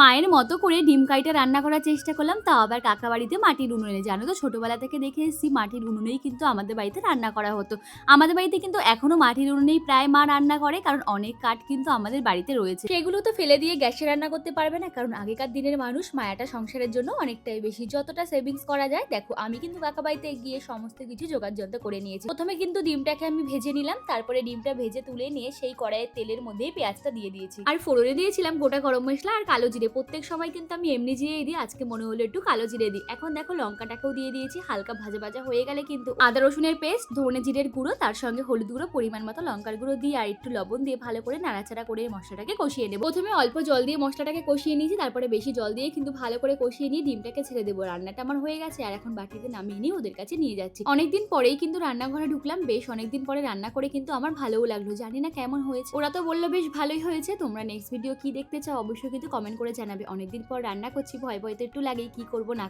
মায়ের মতো করে ডিম কাইটা রান্না করার চেষ্টা করলাম, তাও আবার কাকা বাড়িতে মাটির উনুনে জানো তো? ছোটবেলা থেকে দেখে এসেছি মাটির উনুনেই কিন্তু আমাদের বাড়িতে রান্না করা হতো। আমাদের বাড়িতে কিন্তু এখনও মাটির উনুনেই প্রায় মা রান্না করে, কারণ অনেক কাঠ কিন্তু আমাদের বাড়িতে রয়েছে। সেগুলো তো ফেলে দিয়ে গ্যাসে রান্না করতে পারবে না, কারণ আগেকার দিনের মানুষ মায়াটা সংসারের জন্য অনেকটাই বেশি। যতটা সেভিংস করা যায়, দেখো, আমি কিন্তু কাকা বাড়িতে গিয়ে সমস্ত কিছু জোগাড় করে নিয়েছি। প্রথমে কিন্তু ডিমটাকে আমি ভেজে নিলাম, তারপরে ডিমটা ভেজে তুলে নিয়ে সেই কড়াইয়ের তেলের মধ্যেই পেঁয়াজটা দিয়ে দিয়েছি। আর ফোড়নে দিয়েছিলাম গোটা গরম মশলা আর কালো জিরে প্রত্যেক সময় কিন্তু আমি এমনি জিরেই দিই, আজকে মনে হলো একটু কালো জিরে দিই। এখন দেখো লঙ্কাটাকেও দিয়ে দিয়েছি, হালকা ভাজা ভাজা হয়ে গেলে কিন্তু আদা, রসুনের পেস্ট, ধনে জিরের গুঁড়ো, তার সঙ্গে হলুদ গুঁড়ো, পরিমাণ মতো লঙ্কার গুঁড়ো দিয়ে আর একটু লবণ দিয়ে ভালো করে নাড়াচাড়া করে মশলাটাকে কষিয়ে নেব। প্রথমে অল্প জল দিয়ে মশলাটাকে কষিয়ে নিয়েছি, তারপরে বেশি জল দিয়ে কিন্তু ভালো করে কষিয়ে নিয়ে ডিমটাকে ছেড়ে দেবো। রান্নাটা আমার হয়ে গেছে, আর এখন বাটিতে নামিয়ে নিয়ে ওদের কাছে নিয়ে যাচ্ছি। অনেকদিন পরেই কিন্তু রান্নাঘরে ঢুকলাম, বেশ অনেকদিন পরে রান্না করে কিন্তু আমার ভালোও লাগল, জানি না কেমন হয়েছে। ওরা তো বলল, বেশ ভালোই হয়েছে, তোমরা নেক্সট ভিডিও কি দেখতে চাও? অবশ্যই কিন্তু কমেন্ট করে জানাবে। অনেকদিন পর রান্না করছি ভয় ভয় তো একটু লাগে কি করব না